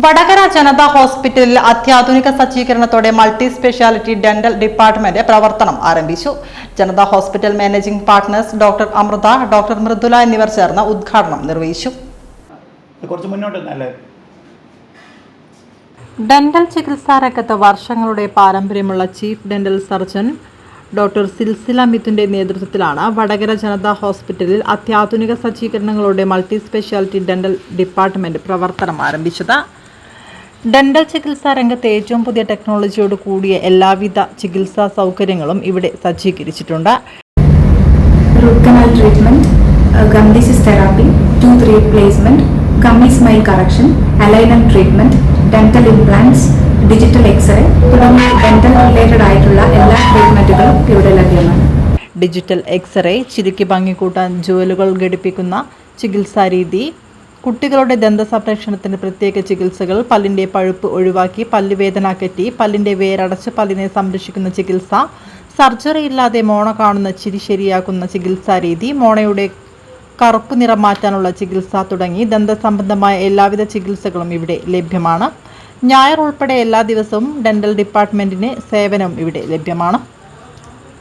വടകര ജനതാ ഹോസ്പിറ്റലിൽ അത്യാധുനിക സജ്ജീകരണത്തോടെ മൾട്ടി സ്പെഷ്യാലിറ്റി ഡെന്റൽ ഡിപ്പാർട്ട്മെന്റ് പ്രവർത്തനം ആരംഭിച്ചു. Janatha hospital managing partners doctor Amritha doctor Mridula എന്നിവർ ചേർന്ന് ഉദ്ഘാടനം നിർവഹിച്ചു. കുറച്ച് മുന്നോട്ട് ഡെന്റൽ ചികിത്സാ രംഗത്ത് വർഷങ്ങളുടെ പാരമ്പര്യമുള്ള chief dental surgeon doctor Silsila മിഥുന്റെ നേതൃത്വത്തിലാണ് വടകര ജനതാ ഹോസ്പിറ്റലിൽ അത്യാധുനിക സജ്ജീകരണങ്ങളോടെ മൾട്ടി സ്പെഷ്യാലിറ്റി ഡെന്റൽ ഡിപ്പാർട്ട്മെന്റ് പ്രവർത്തനം ആരംഭിച്ചത്. ഡെന്റൽ ചികിത്സാ രംഗത്ത് ഏറ്റവും പുതിയ ടെക്നോളജിയോട് കൂടിയ എല്ലാവിധ ചികിത്സാ സൗകര്യങ്ങളും ഇവിടെ സജ്ജീകരിച്ചിട്ടുണ്ട്. Root canal treatment uh, therapy tooth replacement tooth replacement, correction smile treatment dental implants digital X-ray തുടങ്ങിയ ഡെന്റൽ റിലേറ്റഡ് ആയിട്ടുള്ള എല്ലാ ട്രീറ്റ്മെന്റുകളും ഇവിടെ ലഭ്യമാണ്. ഡിജിറ്റൽ എക്സ്റേ ചിരിക്ക് ഭംഗി കൂട്ടാൻ ജോലുകൾ ഘടിപ്പിക്കുന്ന ചികിത്സാ രീതി കുട്ടികളുടെ ദന്ത സംരക്ഷണത്തിന് പ്രത്യേക ചികിത്സകൾ പല്ലിന്റെ പഴുപ്പ് ഒഴിവാക്കി പല്ലുവേദന കെട്ടി പല്ലിന്റെ വേരടച്ച് പല്ലിനെ സംരക്ഷിക്കുന്ന ചികിത്സ സർജറി ഇല്ലാതെ മോണ കാണുന്ന ചിരി ശരിയാക്കുന്ന ചികിത്സാ രീതി മോണയുടെ കറുപ്പ് നിറം മാറ്റാനുള്ള ചികിത്സ തുടങ്ങി ദന്ത സംബന്ധമായ എല്ലാവിധ ചികിത്സകളും ഇവിടെ ലഭ്യമാണ്. ഞായർ ഉൾപ്പെടെ എല്ലാ ദിവസവും ഡെന്റൽ ഡിപ്പാർട്ട്മെന്റിന് സേവനം ഇവിടെ ലഭ്യമാണ്.